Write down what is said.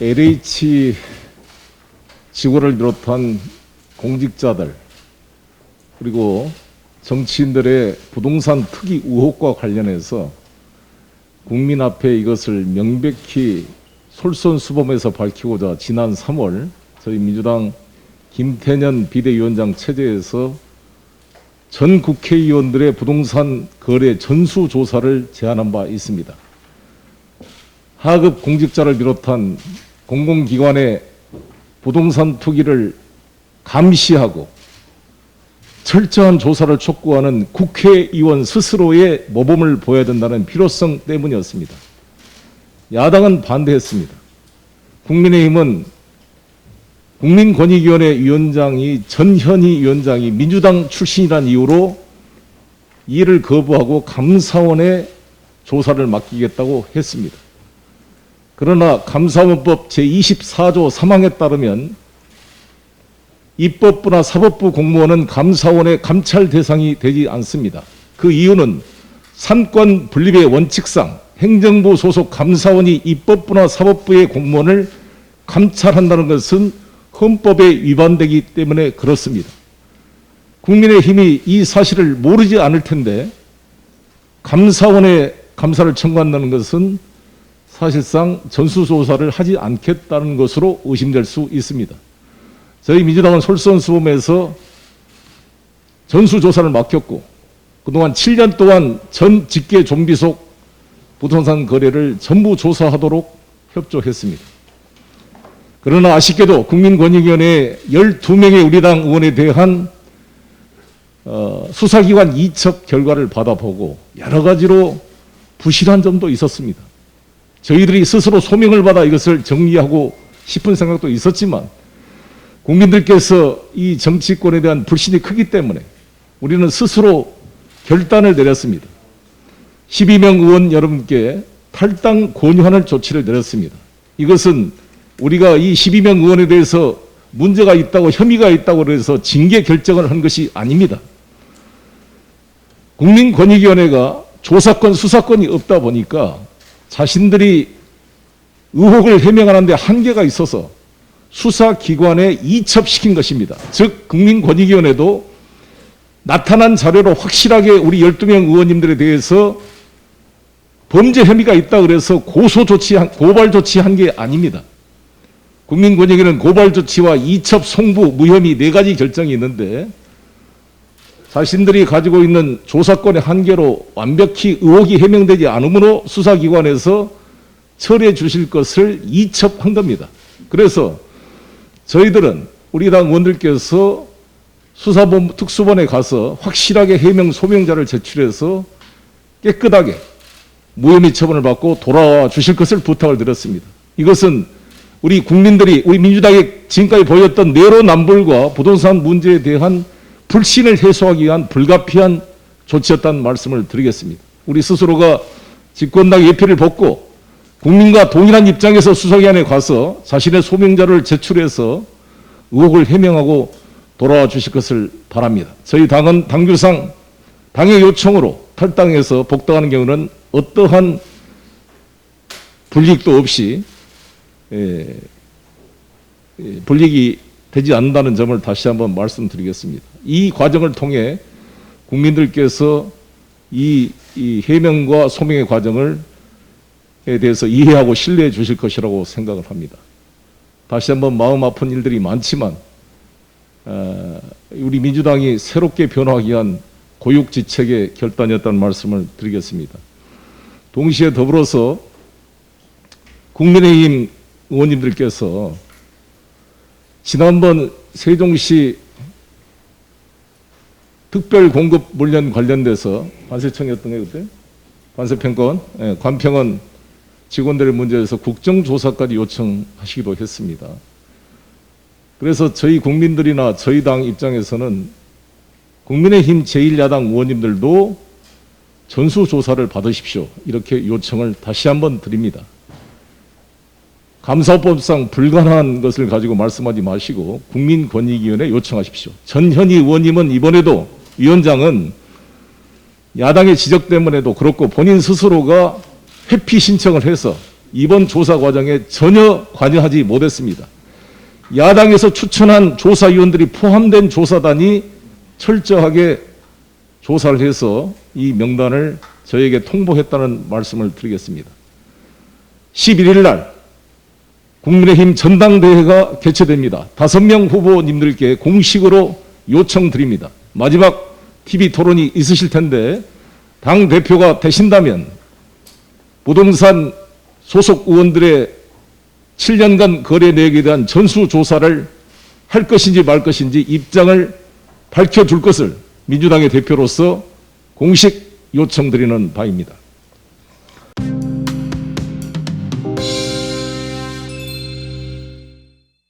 LH 직원을 비롯한 공직자들 그리고 정치인들의 부동산 투기 의혹과 관련해서 국민 앞에 이것을 명백히 솔선수범해서 밝히고자 지난 3월 저희 민주당 김태년 비대위원장 체제에서 전 국회의원들의 부동산 거래 전수 조사를 제안한 바 있습니다. 하급 공직자를 비롯한 공공기관의 부동산 투기를 감시하고 철저한 조사를 촉구하는 국회의원 스스로의 모범을 보여야 된다는 필요성 때문이었습니다. 야당은 반대했습니다. 국민의힘은 국민권익위원회 위원장이 전현희 위원장이 민주당 출신이라는 이유로 이를 거부하고 감사원에 조사를 맡기겠다고 했습니다. 그러나 감사원법 제24조 3항에 따르면 입법부나 사법부 공무원은 감사원의 감찰 대상이 되지 않습니다. 그 이유는 삼권 분립의 원칙상 행정부 소속 감사원이 입법부나 사법부의 공무원을 감찰한다는 것은 헌법에 위반되기 때문에 그렇습니다. 국민의힘이 이 사실을 모르지 않을 텐데 감사원에 감사를 청구한다는 것은 사실상 전수조사를 하지 않겠다는 것으로 의심될 수 있습니다. 저희 민주당은 솔선수범해서 전수조사를 맡겼고 그동안 7년 동안 전 직계 좀비 속 부동산 거래를 전부 조사하도록 협조했습니다. 그러나 아쉽게도 국민권익위원회 12명의 우리 당 의원에 대한 어, 수사기관 이첩 결과를 받아보고 여러 가지로 부실한 점도 있었습니다. 저희들이 스스로 소명을 받아 이것을 정리하고 싶은 생각도 있었지만 국민들께서 이 정치권에 대한 불신이 크기 때문에 우리는 스스로 결단을 내렸습니다. 12명 의원 여러분께 탈당 권유하는 조치를 내렸습니다. 이것은 우리가 이 12명 의원에 대해서 문제가 있다고 혐의가 있다고 해서 징계 결정을 한 것이 아닙니다. 국민권익위원회가 조사권, 수사권이 없다 보니까 자신들이 의혹을 해명하는데 한계가 있어서 수사기관에 이첩시킨 것입니다. 즉, 국민권익위원회도 나타난 자료로 확실하게 우리 12명 의원님들에 대해서 범죄 혐의가 있다 그래서 고소 조치한, 고발 조치한 게 아닙니다. 국민권익위는 고발 조치와 이첩 송부 무혐의 네 가지 결정이 있는데 자신들이 가지고 있는 조사권의 한계로 완벽히 의혹이 해명되지 않으므로 수사기관에서 처리해 주실 것을 이첩한 겁니다. 그래서 저희들은 우리 당 의원들께서 수사본 특수본에 가서 확실하게 해명 소명자를 제출해서 깨끗하게 무혐의 처분을 받고 돌아와 주실 것을 부탁을 드렸습니다. 이것은 우리 국민들이 우리 민주당이 지금까지 보였던 내로남불과 부동산 문제에 대한 불신을 해소하기 위한 불가피한 조치였다는 말씀을 드리겠습니다. 우리 스스로가 집권당 예표를 벗고 국민과 동일한 입장에서 수사기관에 가서 자신의 소명자를 제출해서 의혹을 해명하고 돌아와 주실 것을 바랍니다. 저희 당은 당규상 당의 요청으로 탈당해서 복당하는 경우는 어떠한 불이익도 없이 예, 예, 불이익이 되지 않는다는 점을 다시 한번 말씀드리겠습니다. 이 과정을 통해 국민들께서 이, 이 해명과 소명의 과정을 에 대해서 이해하고 신뢰해 주실 것이라고 생각을 합니다. 다시 한번 마음 아픈 일들이 많지만 어, 우리 민주당이 새롭게 변화하기 위한 고육지책의 결단이었다는 말씀을 드리겠습니다. 동시에 더불어서 국민의힘 의원님들께서 지난번 세종시 특별 공급 물량 관련돼서 관세청이었던 게 그때 관세평가원, 예, 관평원 직원들의 문제에서 국정조사까지 요청하시기도 했습니다. 그래서 저희 국민들이나 저희 당 입장에서는 국민의힘 제1야당 의원님들도 전수조사를 받으십시오. 이렇게 요청을 다시 한번 드립니다. 감사법상 불가능한 것을 가지고 말씀하지 마시고 국민권익위원회 요청하십시오. 전현희 의원님은 이번에도 위원장은 야당의 지적 때문에도 그렇고 본인 스스로가 회피 신청을 해서 이번 조사 과정에 전혀 관여하지 못했습니다. 야당에서 추천한 조사위원들이 포함된 조사단이 철저하게 조사를 해서 이 명단을 저에게 통보했다는 말씀을 드리겠습니다. 11일 날 국민의힘 전당대회가 개최됩니다. 다섯 명 후보님들께 공식으로 요청드립니다. 마지막 TV 토론이 있으실 텐데 당 대표가 되신다면 부동산 소속 의원들의 7년간 거래 내역에 대한 전수조사를 할 것인지 말 것인지 입장을 밝혀줄 것을 민주당의 대표로서 공식 요청드리는 바입니다.